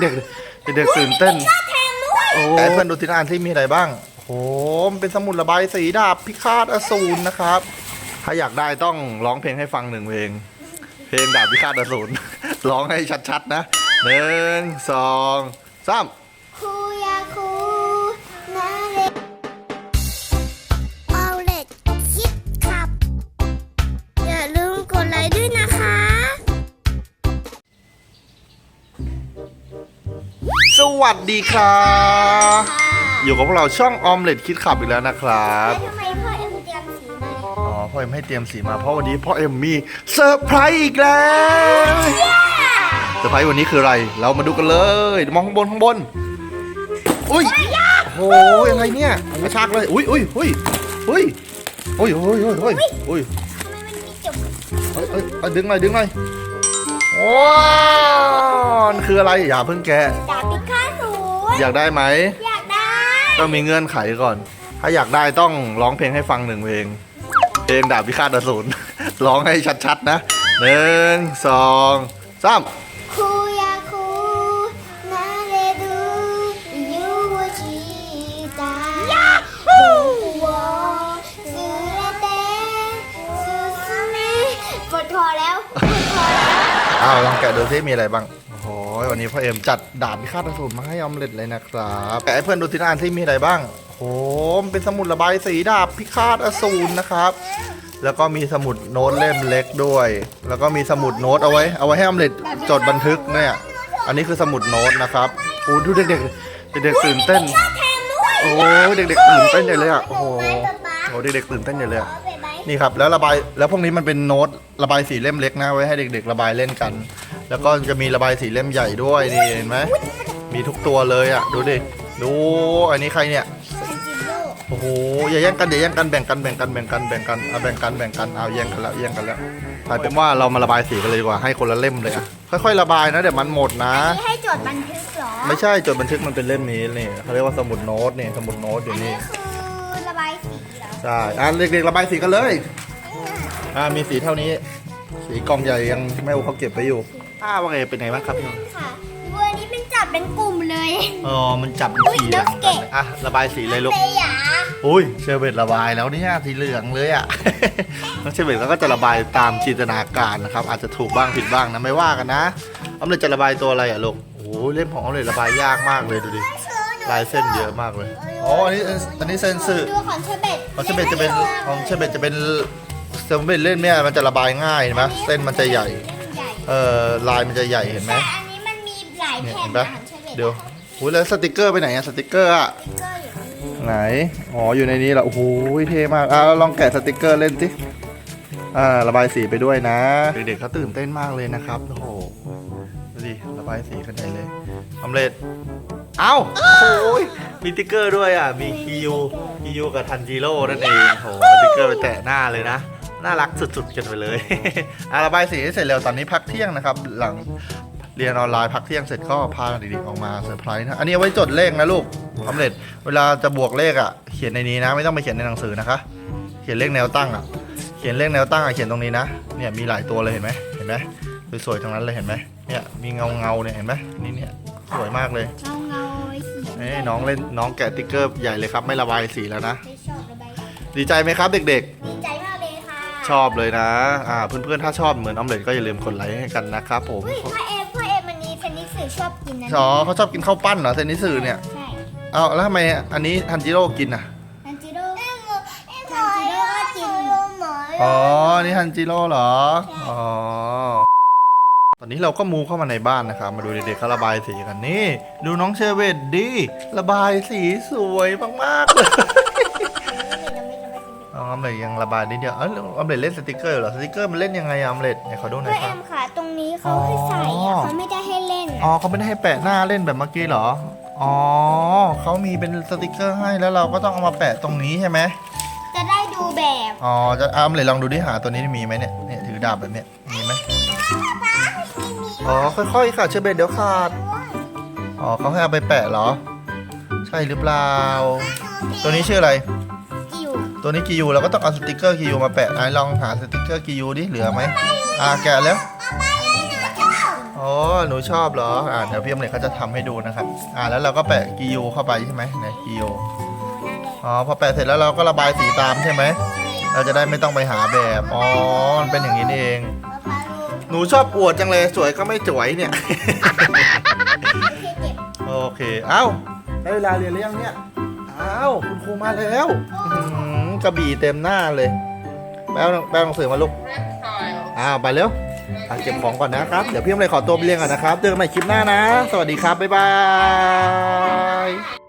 เด็กเด็กตื่นเต้นโอ้แต่เพื่อนดูทีละอันที่มีอะไรบ้างโอ้มันเป็นสมุดระบายสีดาบพิฆาตอสูรนะครับ ถ้าอยากได้ต้องร้องเพลงให้ฟังหนึ่งเพลง เพลงดาบพิฆาตอสูรร้องให้ชัดๆนะหนึ่งสองสาม วัสดีครับ อยู่กับพวกเราช่องออมเล็ตคิดขับอีกแล้วนะครับ แล้วทำไมพ่อเอ็มเตรียมสีมาอ๋อพ่อเอ็มให้เตรียมสีมาเพราะวันนี้พ่อเอ็มมีเซอร์ไพรส์อีกแล้วเซอร์ไพรส์วันนี้คืออะไร เรามาดูกันเลยมองข้างบนข้างบน อุ้ยโอ้โหอะไรเนี่ยมันไม่ชักเลย อุ้ยอุ้ยอุ้ยอุ้ยอุ้ยอุ้ยอุ้ยอุ้ยอุ้ยทำไมมันมีจุกเอ้ยเอ้ยเอ้ยดึงหน่อยดึงหน่อยว้าวมันคืออะไรอย่าเพิ่งแกะ ดาบพิฆาตศูนย์ อยากได้ไหม อยากได้ต้องมีเงื่อนไขก่อน ถ้าอยากได้ต้องร้องเพลงให้ฟังหนึ่งเพลง เพลงดาบพิฆาตอสูร ร้องให้ชัดๆนะหนึ่งสองสามะดูซิมีอะไรบ้าง โอ้โหวันนี้พ่อเอ็มจัดดาบพิฆาตอสูรมาให้ออมเล็ตเลยนะครับแกะให้เพื่อนดูทีละอันที่มีอะไรบ้างโอ้โหมเป็นสมุดระบายสีดาบพิฆาตอสูรนะครับ แล้วก็มีสมุดโน้ตเล่มเล็กด้วย แล้วก็มีสมุดโน้ตเอาไว้ เอาไว้ให้ออมเล็ตจดบันทึกเนี่ย อันนี้คือสมุดโน้ตนะครับโอ้ดูเด็กๆเด็กๆตื่นเต้น โอ้เด็กๆตื่นเต้นใหญ่เลยอะโอ้โหโอ้เด็กๆตื่นเต้นใหญ่เลยอะเอาไปไหมนี่ครับแล้วระบายแล้วพวกนี้มันเป็นโน้ตระบายสีเล่มเล็กนะไว้ให้เด็ก ๆ ระบายเล่นกัน แล้วก็จะมีระบายสีเล่มใหญ่ด้วยนี่เห็นไหมมีทุกตัวเลยอะดูดิดูอันนี้ใครเนี่ยทันจิโร่โอ้โหอย่าแย่งกันอย่าแย่งกันแบ่งกันแบ่งกันแบ่งกันแบ่งกันเอาแบ่งกันแบ่งกันเอาแย่งกันแล้วแย่งกันแล้วกลายเป็นว่าเรามาระบายสีกันเลยดีกว่าให้คนละเล่มเลยอะค่อยๆระบายนะเดี๋ยวมันหมดนะนี่ให้จดบันทึกเหรอไม่ใช่จดบันทึกมันเป็นเล่มนี้นี่เขาเรียกว่าสมุดโน้ตนี่สมุดโน้ตออัยู่นนี้นี่คือระบายสีเหรอใช่อะเด็กๆระบายสีกันเลยอ่ามีสีเท่านี้ สีกล่องใหญ่ยังแม่อูเขาเก็บไว้อยู่อ้าว่าไงเป็นไงบ้างครับพี่นนท์ค่ะวันนี้เป็นจับเป็นกลุ่มเลยอ๋อมันจับเป็นสีเหลืองอุ๊ยแล้วเกะอะระบายสีเลยลูกเตยาอุ้ยเชอร์เบตระบายแล้วเนี่ยสีเหลืองเลยอะน้องเชอร์เบตเขาก็จะระบายตามจินตนาการนะครับ อาจจะถูกบ้างผิดบ้างนะไม่ว่ากันนะออมเลยจะระบายตัวอะไรอะลูกโอ้ยเล่มของออมเลยระบายยากมากเลยดูดิลายเส้นเยอะมากเลยอ๋ออันนี้อันนี้เซนสึดูของเชอร์เบตของเชอร์เบตจะเป็นของเชอร์เบตจะเป็นเชอร์เบตเล่นเนี่ยมันจะระบายง่ายเห็นไหมเส้นมันจะใหญ่ เล่มใหญ่เอ่อลายมันจะใหญ่เห็นไหม แต่อันนี้มันมีหลายเนี่ยแผ่นเห็นปะของเชอร์เบตเดี๋ยวอุ้ยแล้วสติกเกอร์ไปไหนอะสติกเกอร์อะสติ๊กเกอร์อยู่นี่ไหน อ๋อ อยู่ในนี้เหรอโอ้โหเท่มากอะลองแกะสติกเกอร์เล่นสิอ่าระบายสีไปด้วยนะ เด็กๆเขาตื่นเต้นมากเลยนะครับ โอ้โหดูดิระบายสีกันใหญ่เลยสำเร็จ เอ้าโอ้โหมีสติกเกอร์ด้วยอะ มีคิยูคิยูกับทันจิโร่นั่นเองโอ้โหสติกเกอร์ไปแตะหน้าเลยนะ น่ารักสุดๆกันไปเลยอะระบายสีให้เสร็จแล้วตอนนี้พักเที่ยงนะครับ หลังเรียนออนไลน์พักเที่ยงเสร็จก็พาเด็กๆออกมาเซอร์ไพรส์นะ อันนี้เอาไว้จดเลขนะลูกสำเร็จ เวลาจะบวกเลขอะ เขียนในนี้นะ ไม่ต้องไปเขียนในหนังสือนะคะ เขียนเลขแนวตั้งอะ เขียนเลขแนวตั้งอะเขียนตรงนี้นะ เนี่ยมีหลายตัวเลยเห็นไหมเห็นไหมสวยๆทั้งนั้นเลยเห็นไหมเนี่ยมีเงาเงาๆเนี่ยเห็นไหมนี่เนี่ยสวยมากเลยเงาเงาๆไว้เขียนเอ้ยน้องเล่นน้องแกะติ๊กเกอร์ใหญ่เลยครับ ไม่ระบายสีแล้วนะ ไม่ชอบระบายสีดีใจไหมครับเด็กดี ชอบเลยนะ อ่าเพื่อนๆถ้าชอบเหมือนออมเล็ตก็อย่าลืมกดไลค์ให้กันนะครับผมอุ้ยพ่อเอ็มพ่อเอ็มมันนี้เทนนิสสื่อชอบกินนะอ๋อเขาชอบกินข้าวปั้นเหรอเซนนิสึเนี่ยใช่เอาแล้วทำไมอันนี้ทันจิโร่กินอะทันจิโร่ทันจิโร่ก็กินอ๋อนี่ฮันจิโร่เหรออ๋อตอนนี้เราก็มูเข้ามาในบ้านนะครับมาดูเด็กๆเขาระบายสีกันนี่ ดูน้องเชเวตดิระบายสีสวยมากๆเลยน้ องออมเล็ตยังระบายนิดเดียวเอ้ยออมเล็ตเล่นสติกเกอร์เหรอสติกเกอร์มันเล่นยังไงอะออมเล็ตไหนขอดูหน่พ่ออยคเอ็รับ มค่ะ ตรงนี้เขาให้ใส่อ๋อะอเขาไม่ได้ให้เล่นอ๋ออะเขาไม่ได้ให้แปะหน้าเล่นแบบเมื่อกี้เหรออ๋อเขามีเป็นสติกเกอร์ให้แล้วเราก็ต้องเอามาแปะตรงนี้ใช่ไหมจะได้ดูแบบอ๋อจะออมเล็ตลองดูดิหาตัวนี้มีไหมเนี่ยเนี่ยถือดาบแบบเนี้ยมีไหมอ๋อค่อยๆค่ะเชอเบตเดี๋ยวขาดอ๋อเขาให้เอาไปแปะเหรอ ใช่หรือเปล่า ตัวนี้ชื่ออะไรจิ๋ว ตัวนี้กิยูเราก็ต้องเอาสติกเกอร์กิยูมาแปะไหนลองหาสติกเกอร์กิยูดิเหลือไหมอ่าแกะแล้วอ๋ออ๋อหนูชอบเหรออ่าเดี๋ยวพี่อมเล็กเขาจะทำให้ดูนะครับอ่าแล้วเราก็แปะกิยูเข้าไปใช่ไหมไหนกิยูอ๋อพอแปะเสร็จแล้วเราก็ระบายสีตามใช่ไหมเราจะได้ไม่ต้องไปหาแบบอ๋อมันเป็นอย่างนี้เอง หนูชอบอวดจังเลยสวยก็ไม่จวยเนี่ยโอเคเอ้าได้เวลาเรียนหรือยังเนี่ย อ้าคุณครูมาแล้วอื้อหือกระบี่เต็มหน้าเลยแป้วแป้วหนังสือมาลูกอ้าวไปเร็วอะเก็บของก่อนนะครับ เดี๋ยวพี่อมเลยขอตัวไปเรียนก่อนนะครับ เจอกันใหม่คลิปหน้านะ สวัสดีครับ บ๊ายบาย